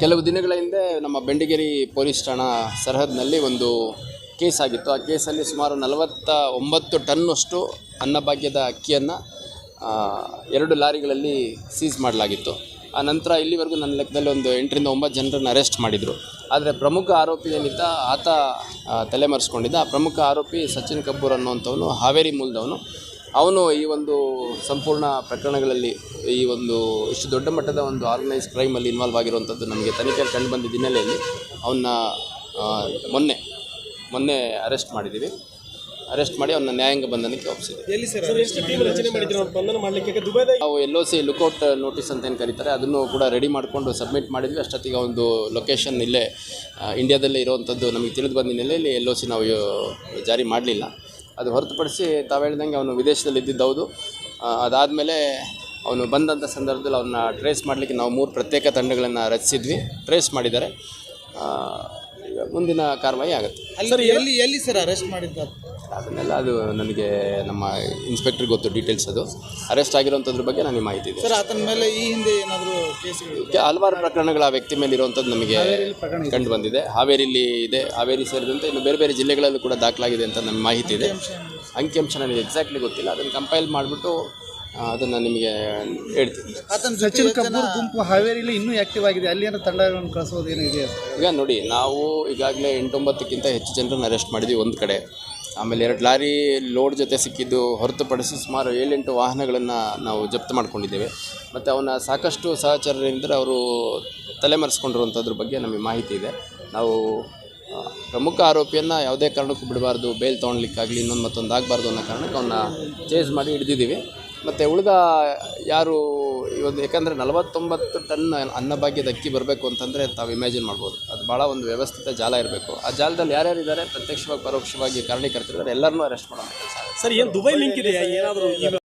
ಕೆಲವು ದಿನಗಳ ಹಿಂದೆ ನಮ್ಮ ಬೆಂಡಿಗೇರಿ ಪೊಲೀಸ್ ಠಾಣಾ ಸರಹದ್ನಲ್ಲಿ ಒಂದು ಕೇಸ್ ಆಗಿತ್ತು. ಆ ಕೇಸಲ್ಲಿ ಸುಮಾರು ನಲವತ್ತ ಒಂಬತ್ತು ಟನ್ನಷ್ಟು ಅನ್ನಭಾಗ್ಯದ ಅಕ್ಕಿಯನ್ನು ಎರಡು ಲಾರಿಗಳಲ್ಲಿ ಸೀಸ್ ಮಾಡಲಾಗಿತ್ತು. ಆ ನಂತರ ಇಲ್ಲಿವರೆಗೂ ನನ್ನ ಲೆಕ್ಕದಲ್ಲಿ ಒಂದು ಎಂಟರಿಂದ ಒಂಬತ್ತು ಜನರನ್ನು ಅರೆಸ್ಟ್ ಮಾಡಿದರು. ಆದರೆ ಪ್ರಮುಖ ಆರೋಪಿ ಏನಿದ್ದ, ಆತ ತಲೆಮರೆಸ್ಕೊಂಡಿದ್ದ. ಆ ಪ್ರಮುಖ ಆರೋಪಿ ಸಚಿನ್ ಕಪೂರ್ ಅನ್ನುವಂಥವನು, ಹಾವೇರಿ ಮೂಲದವನು. ಅವನು ಈ ಒಂದು ಸಂಪೂರ್ಣ ಪ್ರಕರಣಗಳಲ್ಲಿ ಈ ಒಂದು ಇಷ್ಟು ದೊಡ್ಡ ಮಟ್ಟದ ಒಂದು ಆರ್ಗನೈಸ್ ಕ್ರೈಮಲ್ಲಿ ಇನ್ವಾಲ್ವ್ ಆಗಿರುವಂಥದ್ದು ನಮಗೆ ತನಿಖೆಯಲ್ಲಿ ಕಂಡು ಬಂದಿದ್ದ ಹಿನ್ನೆಲೆಯಲ್ಲಿ ಅವನ್ನ ಮೊನ್ನೆ ಮೊನ್ನೆ ಅರೆಸ್ಟ್ ಮಾಡಿದ್ದೀವಿ. ಅರೆಸ್ಟ್ ಮಾಡಿ ಅವನ ನ್ಯಾಯಾಂಗ ಬಂಧನಕ್ಕೆ ಒಪ್ಪಿಸಿದೆ ನಾವು L O C lookout notice ಅಂತ ಏನು ಕರೀತಾರೆ ಅದನ್ನು ಕೂಡ ರೆಡಿ ಮಾಡಿಕೊಂಡು ಸಬ್ಮಿಟ್ ಮಾಡಿದ್ವಿ. ಅಷ್ಟೊತ್ತಿಗೆ ಒಂದು ಲೊಕೇಶನ್ ಇಲ್ಲೇ ಇಂಡಿಯಾದಲ್ಲೇ ಇರುವಂಥದ್ದು ನಮಗೆ ತಿಳಿದು ಬಂದ ಹಿನ್ನೆಲೆಯಲ್ಲಿ ಎಲ್ ಒ ಸಿ ನಾವು ಜಾರಿ ಮಾಡಲಿಲ್ಲ. ಅದು ಹೊರತುಪಡಿಸಿ ತಾವು ಹೇಳ್ದಂಗೆ ಅವನು ವಿದೇಶದಲ್ಲಿ ಇದ್ದಿದ್ದು ಹೌದು. ಅದಾದಮೇಲೆ ಅವನು ಬಂದಂಥ ಸಂದರ್ಭದಲ್ಲಿ ಅವನ್ನ ಟ್ರೇಸ್ ಮಾಡಲಿಕ್ಕೆ ನಾವು ಮೂರು ಪ್ರತ್ಯೇಕ ತಂಡಗಳನ್ನು ರಚಿಸಿದ್ವಿ. ಟ್ರೇಸ್ ಮಾಡಿದ್ದಾರೆ. ಮುಂದಿನ ಕಾರ್ವಾಯಿ ಆಗುತ್ತೆ. ಸರ್, ಎಲ್ಲಿ ಎಲ್ಲಿ ಸರ್ ಅರೆಸ್ಟ್ ಮಾಡಿದ್ದ? ಅದನ್ನೆಲ್ಲ ಅದು ನನಗೆ ನಮ್ಮ ಇನ್ಸ್ಪೆಕ್ಟ್ರಿಗೆ ಗೊತ್ತು ಡೀಟೇಲ್ಸ್ ಅದು. ಅರೆಸ್ಟ್ ಆಗಿರೋಂಥದ್ರ ಬಗ್ಗೆ ನನಗೆ ಮಾಹಿತಿ ಇದೆ. ಸರ್ ಆತನ ಮೇಲೆ ಈ ಹಿಂದೆ ಏನಾದರೂ ಕೇಸ್ಗಳು ಕೆ- ಹಲವಾರು ಪ್ರಕರಣಗಳು ಆ ವ್ಯಕ್ತಿ ಮೇಲೆ ಇರುವಂಥದ್ದು ನಮಗೆ ಕಂಡು ಬಂದಿದೆ. ಹಾವೇರಿಲಿ ಇದೆ ಹಾವೇರಿ ಸೇರಿದಂತೆ ಇನ್ನು ಬೇರೆ ಬೇರೆ ಜಿಲ್ಲೆಗಳಲ್ಲೂ ಕೂಡ ದಾಖಲಾಗಿದೆ ಅಂತ ನಮ್ಮ ಮಾಹಿತಿ ಇದೆ. ಅಂಕಿಅಂಶ ನನಗೆ ಎಕ್ಸಾಕ್ಟ್ಲಿ ಗೊತ್ತಿಲ್ಲ. ಅದನ್ನು ಕಂಪೈಲ್ ಮಾಡಿಬಿಟ್ಟು ಅದನ್ನು ನಿಮಗೆ ಹೇಳ್ತೀನಿ. ಆತನ ಸಚಿನ್ ಕಪೂರ್ ಗುಂಪು ಹಾವೇರಿಲಿ ಇನ್ನೂ ಆಕ್ಟಿವ್ ಆಗಿದೆ. ಅಲ್ಲಿ ಏನೋ ತಂಡಗಳನ್ನು ಕಳಿಸೋದೇನಿದೆ ಏನೋ ಇದೆಯಾ? ಸರ್? ಈಗ ನೋಡಿ ನಾವು ಈಗಾಗಲೇ ಎಂಟೊಂಬತ್ತಕ್ಕಿಂತ ಹೆಚ್ಚು ಜನರನ್ನು ಅರೆಸ್ಟ್ ಮಾಡಿದ್ವಿ ಒಂದು ಕಡೆ. ಆಮೇಲೆ ಎರಡು ಲಾರಿ ಲೋಡ್ ಜೊತೆ ಸಿಕ್ಕಿದ್ದು ಹೊರತುಪಡಿಸಿ ಸುಮಾರು ಏಳೆಂಟು ವಾಹನಗಳನ್ನು ನಾವು ಜಪ್ತು ಮಾಡಿಕೊಂಡಿದ್ದೇವೆ. ಮತ್ತು ಅವನ ಸಾಕಷ್ಟು ಸಹಚರರಿಂದ ಅವರು ತಲೆಮರೆಸ್ಕೊಂಡಿರುವಂಥದ್ರ ಬಗ್ಗೆ ನಮಗೆ ಮಾಹಿತಿ ಇದೆ. ನಾವು ಪ್ರಮುಖ ಆರೋಪಿಯನ್ನು ಯಾವುದೇ ಕಾರಣಕ್ಕೂ ಬಿಡಬಾರ್ದು, ಬೇಲ್ ತೊಗೊಳ್ಲಿಕ್ಕಾಗಲಿ ಇನ್ನೊಂದು ಮತ್ತೊಂದು ಆಗಬಾರ್ದು ಅನ್ನೋ ಕಾರಣಕ್ಕೆ ಅವನ್ನ ಚೇಸ್ ಮಾಡಿ ಹಿಡಿದಿದ್ದೀವಿ. ಮತ್ತು ಉಳಿದ ಯಾರು ಇವತ್ತು ಯಾಕಂದರೆ ನಲವತ್ತೊಂಬತ್ತು ಟನ್ ಅನ್ನಭಾಗ್ಯದ ಅಕ್ಕಿ ಬರಬೇಕು ಅಂತಂದರೆ ತಾವು ಇಮ್ಯಾಜಿನ್ ಮಾಡ್ಬೋದು. ಅದು ಭಾಳ ಒಂದು ವ್ಯವಸ್ಥಿತ ಜಾಲ ಇರಬೇಕು. ಆ ಜಾಲದಲ್ಲಿ ಯಾರ್ಯಾರಿದ್ದಾರೆ ಪ್ರತ್ಯಕ್ಷವಾಗಿ, ಪರೋಕ್ಷವಾಗಿ ಕಾರಣೀಕರ್ತರಿದ್ದಾರೆ ಎಲ್ಲರನ್ನೂ ಅರೆಸ್ಟ್ ಮಾಡೋಣ. ಸರ್, ಏನು ದುಬೈ ಲಿಂಕ್ ಇದೆಯಾ? ಏನಾದರೂ